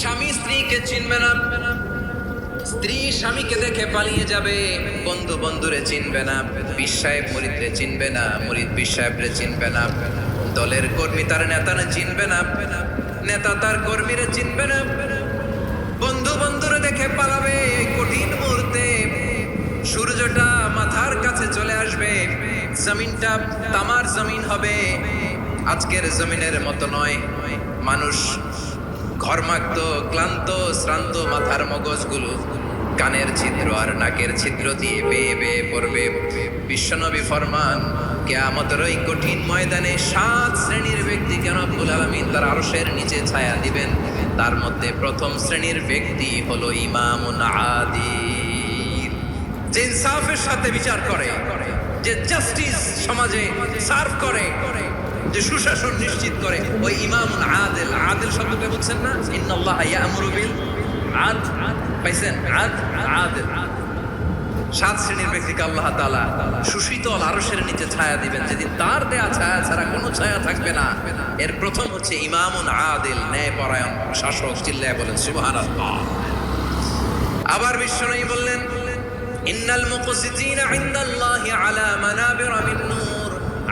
স্বামী স্ত্রীকে চিনবে না। স্ত্রী স্বামীকে দেখে পালিয়ে যাবে, বন্ধু বন্ধুরে চিনবে না। বিশ্বায়েব মুরিদরে চিনবে না, মুরিদ বিশ্বায়েবরে চিনবে না। দলের কর্মী তার নেতারে চিনবে না, নেতা তার কর্মীরে চিনবে না। বন্ধু বন্ধুরে দেখে পালাবে কঠিন মুহূর্তে। সূর্যটা মাথার কাছে চলে আসবে। জমিনটা তামার জমিন হবে। আজকের জমিনের মতো নয়। মানুষ ঘর্মাক্ত, ক্লান্ত, শ্রান্ত মাথার মগজগুলো কানের ছিদ্র আর নাকের ছিদ্র দিয়ে বেয়ে বেয়ে পড়বে। বিশ্বনবী ফরমান, কেয়ামতের ওই কঠিন ময়দানে সাত শ্রেণির ব্যক্তি কেন আব্বুল আলমিন তার আরশের নিচে ছায়া দিবেন? তার মধ্যে প্রথম শ্রেণির ব্যক্তি হলো ইমামুন আদিল যে ইনসাফের সাথে বিচার করে, যে জাস্টিস সমাজে সার্ভ করে যে সুশাসন নিশ্চিত করে, ওই ইমাম আদেল। আদেল শব্দটা বুঝছেন না? ইন্নাল্লাহ ইয়ামুরু বিল আদ। পাইছেন? আদ, আদেল। সাত শ্রেণির ব্যক্তিকে আল্লাহ তাআলা সুশীতল আরশের নিচে ছায়া দিবেন। যেদিন তার দেয়া ছায়া ছাড়া কোনো ছায়া থাকবে না। এর প্রথম হচ্ছে ইমামুন আদিল, ন্যায়পরায়ণ শাসক, চিল্লায় বলেন, সুবহানাল্লাহ। আবার বিশ্বনবী বললেন, ইন্নাল মুকসিতিনা ইনদাল্লাহি আলা মানাবির মিন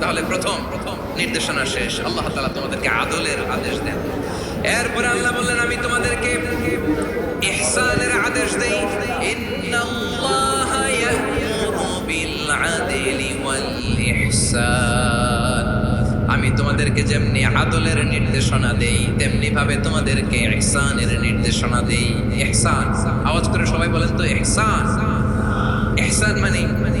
তাহলে প্রথম প্রথম নির্দেশনা শেষ। আল্লাহ তাআলা তোমাদেরকে আদলের আদেশ দেন। এরপরে আল্লাহ বললেন, আমি তোমাদেরকে ইহসানের আদেশ দেই। আমি তোমাদেরকে যেমনি আদলের নির্দেশনা দেই তেমনি ভাবে তোমাদেরকে ইহসানের নির্দেশনা দেই। ইহসান। আওয়াজ করে সবাই বলেন তো এহসান এহসান মানে মানে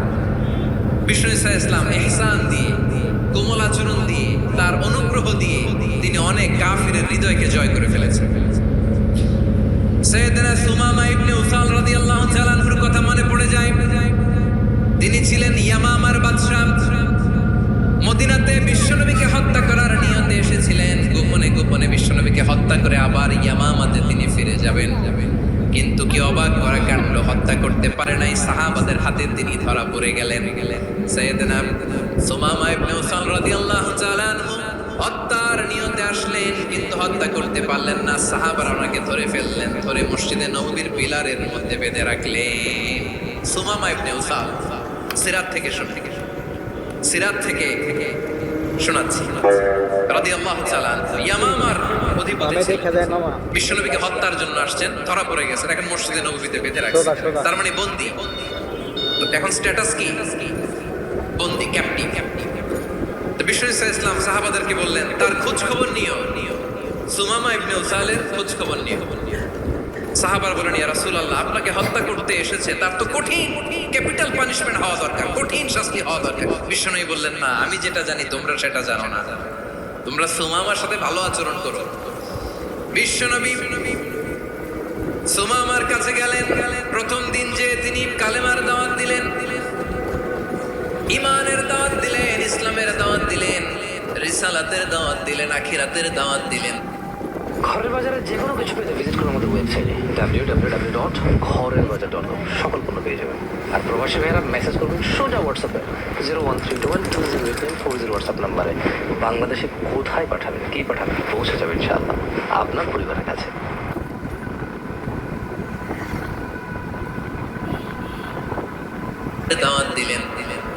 বিষ্ণু ইসা ইসলাম এহসান দিয়ে, কোমল আচরণ দিয়ে, তার অনুগ্রহ দিয়ে তিনি অনেক কাফিরের হৃদয়কে জয় করে ফেলেছেন। সৈয়দনা সুমামা ইবনে উসাল রাদিয়াল্লাহু তাআলা আনহুর কথা মনে পড়ে যায়, তিনি ছিলেন ইয়ামামার বাদশা মদিনাতে বিশ্বনবীকে হত্যা করার নিয়তে এসেছিলেন, গোপনে গোপনে বিশ্বনবীকে হত্যা করে আবার ইয়ামামাতে তিনি ফিরে যাবেন। কিন্তু কি অবাক করা কাণ্ড হত্যা করতে পারে নাই। সাহাবাদের হাতে তিনি ধরা পড়ে গেলেন। গেলেন সৈয়দনা সুমামা ইবনে উসাল রাদিয়াল্লাহু তাআলা হত্যার নিয়তে আসলেন, কিন্তু হত্যা করতে পারলেন না। সাহাবারা ওনাকে ধরে ফেললেন, ধরে মসজিদে নববীর পিলারের মধ্যে বেঁধে রাখলেন। সুমামা ইবনে উসাল সিরাত থেকে শুনে সিরাত থেকে শোনাচ্ছি। রাদিয়াল্লাহু তাআলা ইয়ামামার অধিপতি আমি ছিলেন। দেখা যায় মামা বিশ্বনবীকে হত্যার জন্য আসছেন ধরা পড়ে গেছেন এখন মসজিদে নবীতে বেঁধে রাখছে সোজা, সোজা। তার মানে বন্দি। তো এখন স্ট্যাটাস কি? বন্দি ক্যাপ্টিভ তো বিশ্ব ইসলাম সাহাবাদেরকে বললেন তার খোঁজ খবর নিও। সুমামা ইবনে উসালের খোঁজ খবর নিও। সাহাবার বলেন ইয়া রাসূলুল্লাহ আপনাকে হত্যা করতে এসেছে। তার তো কঠিন ক্যাপিটাল পানিশমেন্ট হওয়া দরকার কঠিন শাস্তি হওয়া দরকার। বিশ্বনবী বললেন না আমি যেটা জানি তোমরা সেটা জানো না। তোমরা সোমামার সাথে ভালো আচরণ করো। বিশ্বনবী সুমামার কাছে গেলেন। প্রথম দিন যে তিনি কালেমার দাওয়াত দিলেন ইমানের দাওয়াত দিলেন, ইসলামের দাওয়াত দিলেন, রিসালাতের দাওয়াত দিলেন, আখিরাতের দাওয়াত দিলেন। ঘরের বাজারে যে কোনো কিছু পেতে ভিজিট করুন আমাদের ওয়েবসাইটে ডাব্লিউ ডাব্লিউ ডাব্লিউ ডট ঘরের বাজার ডট কম সকল পণ্য পেয়ে যাবেন। আর প্রবাসী ভাইয়েরা মেসেজ করবেন সোজা হোয়াটসঅ্যাপে zero one three two one two zero eight nine four zero WhatsApp নাম্বারে বাংলাদেশে কোথায় পাঠাবেন, কী পাঠাবেন, পৌঁছে যাবেন ইনশাআল্লাহ। আপনার পরিবারের কাছে। দাওয়াত দিলেন।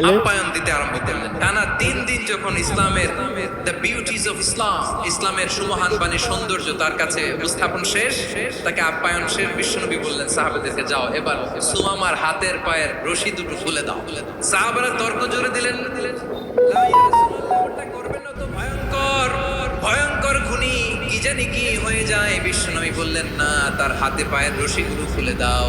আপ্যায়ন দিতে আরম্ভ করলেন। টানা তিন দিন যখন ইসলামের দ্য বিউটিজ অফ ইসলাম ইসলামের সুমহান বাণী সৌন্দর্য তার কাছে উপস্থাপন শেষ তাকে আপ্যায়ন শেষ বিশ্বনবী বললেন সাহাবেদেরকে যাও এবার সুমামার হাতের পায়ের রশি দুটো খুলে দাও। সাহাবারা তর্ক জোরে দিলেন দিলেন "লা ইয়া রাসূলুল্লাহ, ওটা করবেন তো ভয়ঙ্কর ভয়ঙ্কর খুনি কি জানি কি হয়ে যায়? বিশ্বনবী বললেন না তার হাতে পায়ের রশিগুলো খুলে দাও।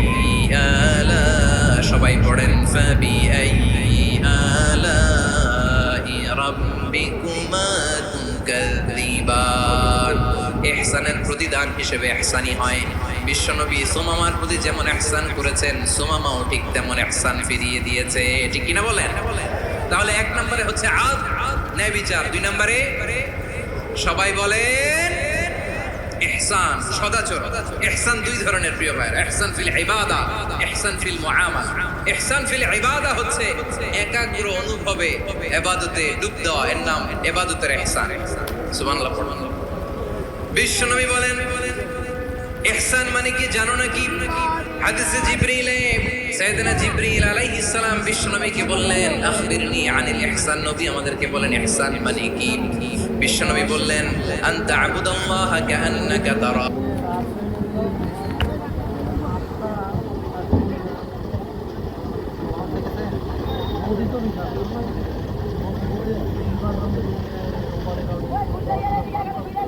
এহসানের প্রতিদান হিসেবে এহসানি হয়। বিশ্বনবী সুমামার প্রতি যেমন এহসান করেছেন, সুমামাও ঠিক তেমন এহসান ফিরিয়ে দিয়েছে। ঠিক কিনা বলেন? তাহলে এক নম্বরে হচ্ছে আদ, ন্যায় বিচার। দুই নম্বরে সবাই বলেন ইহসান সদাচর ইহসান দুই ধরনের প্রিয় ভাইয়ের। ইহসান ফিল ইবাদা ইহসান ফিল মুআমালা। ইহসান ফিল ইবাদা হচ্ছে একাগ্র অনুভবে ইবাদতে ডুব দেওয়া। এর নাম ইবাদতের ইহসান সুবহানাল্লাহ বিশ্বনবী বলেন ইহসান মানে কি জানো নাকি? হাদিসে জিবরিলে সাইয়েদনা জিবরিল আলাইহিস সালাম বিশ্বনবীকে বললেন, আখবিরনি আনিল ইহসান। নবী আমাদেরকে বলেন, ইহসান মানে কি? বিশ্বনবী বললেন, আনতা আবুদাল্লাহ কাআন্নাকা তারা। মোবাইলে